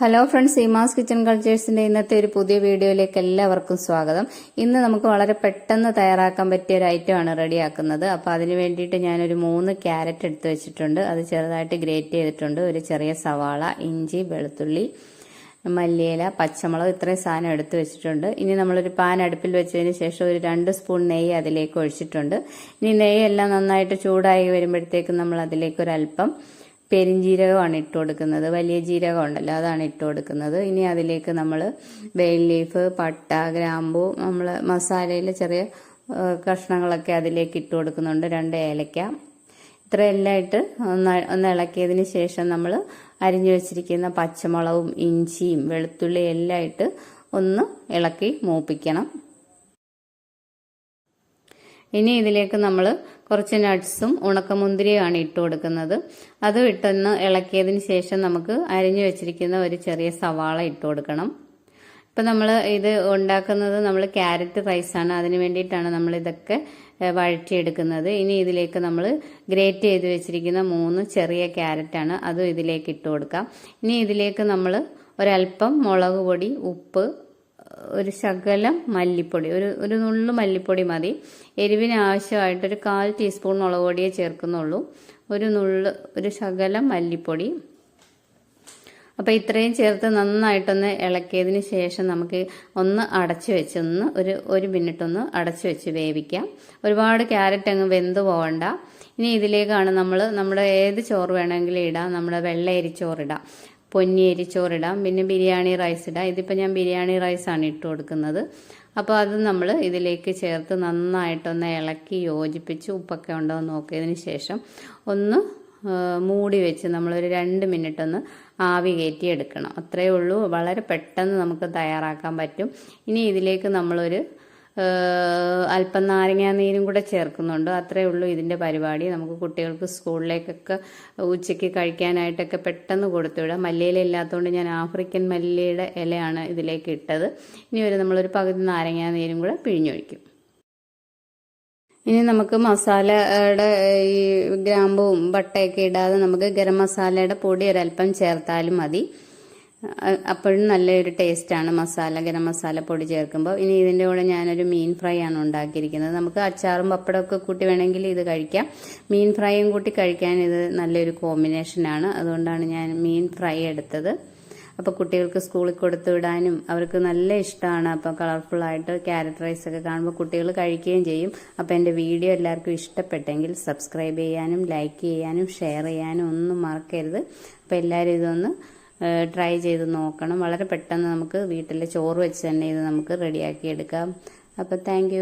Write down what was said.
Hello friends Seemas kitchen കൾച്ചേഴ്സിന്റെ ഇന്നത്തെ ഒരു പുതിയ വീഡിയോയിലേക്ക് എല്ലാവർക്കും സ്വാഗതം. ഇന്ന് നമുക്ക് വളരെ പെട്ടെന്ന് തയ്യാറാക്കാൻ പറ്റിയ ഒരു ഐറ്റമാണ് റെഡിയാക്കുന്നത്. അപ്പോൾ അതിന് വേണ്ടിയിട്ട് ഞാനൊരു മൂന്ന് ക്യാരറ്റ് എടുത്ത് വെച്ചിട്ടുണ്ട്. അത് ചെറുതായിട്ട് ഗ്രേറ്റ് ചെയ്തിട്ടുണ്ട്. ഒരു ചെറിയ സവാള ഇഞ്ചി വെളുത്തുള്ളി മല്ലിയില പച്ചമുളക് ഇത്രയും സാധനം എടുത്ത് വെച്ചിട്ടുണ്ട്. ഇനി നമ്മളൊരു പാൻ അടുപ്പിൽ വെച്ചതിന് ശേഷം ഒരു രണ്ട് സ്പൂൺ നെയ്യ് അതിലേക്ക് ഒഴിച്ചിട്ടുണ്ട്. ഇനി നെയ്യെല്ലാം നന്നായിട്ട് ചൂടായി വരുമ്പോഴത്തേക്കും നമ്മൾ അതിലേക്ക് ഒരു അല്പം പെരിഞ്ജീരകമാണ് ഇട്ട് കൊടുക്കുന്നത്. വലിയ ജീരകം ഉണ്ടല്ലോ അതാണ് ഇട്ട് കൊടുക്കുന്നത്. ഇനി അതിലേക്ക് നമ്മൾ ബെയിൽ ലീഫ് പട്ട ഗ്രാമ്പു നമ്മൾ മസാലയിൽ ചെറിയ കഷ്ണങ്ങളൊക്കെ അതിലേക്ക് ഇട്ട് കൊടുക്കുന്നുണ്ട്. രണ്ട് ഏലക്ക. ഇത്രയെല്ലാം ഇട്ട് ഒന്ന് ഒന്ന് ഇളക്കിയതിന് ശേഷം നമ്മൾ അരിഞ്ഞു വെച്ചിരിക്കുന്ന പച്ചമുളകും ഇഞ്ചിയും വെളുത്തുള്ളിയും എല്ലാം ഇട്ട് ഒന്ന് ഇളക്കി മൂപ്പിക്കണം. ഇനി ഇതിലേക്ക് നമ്മൾ കുറച്ച് നട്ട്സും ഉണക്കമുന്തിരിയുമാണ് ഇട്ട് കൊടുക്കുന്നത്. അതും ഇട്ടൊന്ന് ഇളക്കിയതിന് ശേഷം നമുക്ക് അരിഞ്ഞു വെച്ചിരിക്കുന്ന ഒരു ചെറിയ സവാള ഇട്ട് കൊടുക്കണം. ഇപ്പം നമ്മൾ ഇത് ഉണ്ടാക്കുന്നത് നമ്മൾ ക്യാരറ്റ് റൈസാണ് അതിന് വേണ്ടിയിട്ടാണ് നമ്മൾ ഇതൊക്കെ വഴറ്റിയെടുക്കുന്നത്. ഇനി ഇതിലേക്ക് നമ്മൾ ഗ്രേറ്റ് ചെയ്ത് വെച്ചിരിക്കുന്ന മൂന്ന് ചെറിയ ക്യാരറ്റാണ് അതും ഇതിലേക്ക് ഇട്ട് കൊടുക്കാം. ഇനി ഇതിലേക്ക് നമ്മൾ ഒരല്പം മുളക് പൊടി ഉപ്പ് ഒരു ശകലം മല്ലിപ്പൊടി ഒരു ഒരു നുള്ളു മല്ലിപ്പൊടി മതി. എരിവിന് ആവശ്യമായിട്ടൊരു കാൽ ടീസ്പൂൺ മുളക് പൊടിയേ ചേർക്കുന്നുള്ളൂ. ഒരു നുള്ള് ഒരു ശകലം മല്ലിപ്പൊടി. അപ്പോൾ ഇത്രയും ചേർത്ത് നന്നായിട്ടൊന്ന് ഇളക്കിയതിന് ശേഷം നമുക്ക് ഒന്ന് അടച്ചു വെച്ച് ഒന്ന് ഒരു ഒരു മിനിറ്റ് ഒന്ന് അടച്ചു വെച്ച് വേവിക്കാം. ഒരുപാട് ക്യാരറ്റ് അങ്ങ് വെന്ത് പോകണ്ട ഇനി ഇതിലേക്കാണ് നമ്മൾ നമ്മുടെ ഏത് ചോറ് വേണമെങ്കിലും ഇടാം നമ്മുടെ വെള്ള അരിച്ചോറിടാം പൊന്നിയരി എരിച്ചോറിടാം പിന്നെ ബിരിയാണി റൈസ് ഇടാം. ഇതിപ്പോൾ ഞാൻ ബിരിയാണി റൈസാണ് ഇട്ട് കൊടുക്കുന്നത്. അപ്പോൾ അത് നമ്മൾ ഇതിലേക്ക് ചേർത്ത് നന്നായിട്ടൊന്ന് ഇളക്കി യോജിപ്പിച്ച് ഉപ്പൊക്കെ ഉണ്ടോ എന്ന് നോക്കിയതിന് ശേഷം ഒന്ന് മൂടി വെച്ച് നമ്മളൊരു രണ്ട് മിനിറ്റ് ഒന്ന് ആവി കയറ്റി എടുക്കണം അത്രയേ ഉള്ളൂ. വളരെ പെട്ടെന്ന് നമുക്ക് തയ്യാറാക്കാൻ പറ്റും. ഇനി ഇതിലേക്ക് നമ്മളൊരു അല്പം നാരങ്ങാ നീരും കൂടെ ചേർക്കുന്നുണ്ട്. അത്രേ ഉള്ളൂ ഇതിന്റെ പരിപാടി. നമുക്ക് കുട്ടികൾക്ക് സ്കൂളിലേക്കൊക്കെ ഉച്ചയ്ക്ക് കഴിക്കാനായിട്ടൊക്കെ പെട്ടെന്ന് കൊടുത്തുവിടാം. മല്ലിയില ഇല്ലാത്തതുകൊണ്ട് ഞാൻ ആഫ്രിക്കൻ മല്ലിയുടെ ഇലയാണ് ഇതിലേക്ക് ഇട്ടത്. ഇനി ഒരു നമ്മളൊരു പകുതി നാരങ്ങാ നീരും കൂടെ പിഴിഞ്ഞൊഴിക്കും. ഇനി നമുക്ക് മസാലയുടെ ഈ ഗ്രാമ്പും ബട്ടയൊക്കെ ഇടാതെ നമുക്ക് ഗരം മസാലയുടെ പൊടി ഒരല്പം ചേർത്താലും മതി. അപ്പോഴും നല്ലൊരു ടേസ്റ്റാണ് മസാല ഗരം മസാല പൊടി ചേർക്കുമ്പോൾ. ഇനി ഇതിന്റെ കൂടെ ഞാനൊരു മീൻ ഫ്രൈ ആണ് ഉണ്ടാക്കിയിരിക്കുന്നത്. നമുക്ക് അച്ചാറും പപ്പടമൊക്കെ കൂട്ടി വേണമെങ്കിൽ ഇത് കഴിക്കാം. മീൻ ഫ്രൈയും കൂട്ടി കഴിക്കാൻ ഇത് നല്ലൊരു കോമ്പിനേഷനാണ്. അതുകൊണ്ടാണ് ഞാൻ മീൻ ഫ്രൈ എടുത്തത്. അപ്പോൾ കുട്ടികൾക്ക് സ്കൂളിൽ കൊടുത്തു വിടാനും അവർക്ക് നല്ല ഇഷ്ടമാണ്. അപ്പോൾ കളർഫുള്ളായിട്ട് ക്യാരറ്റ് റൈസ് ഒക്കെ കാണുമ്പോൾ കുട്ടികൾ കഴിക്കുകയും ചെയ്യും. അപ്പോൾ എന്റെ വീഡിയോ എല്ലാവർക്കും ഇഷ്ടപ്പെട്ടെങ്കിൽ സബ്സ്ക്രൈബ് ചെയ്യാനും ലൈക്ക് ചെയ്യാനും ഷെയർ ചെയ്യാനും ഒന്നും മറക്കരുത്. അപ്പോൾ എല്ലാവരും ഇതൊന്ന് ട്രൈ ചെയ്ത് നോക്കണം. വളരെ പെട്ടെന്ന് നമുക്ക് വീട്ടിൽ ചോറ് വെച്ച് തന്നെ ഇത് നമുക്ക് റെഡിയാക്കി എടുക്കാം. അപ്പോൾ താങ്ക്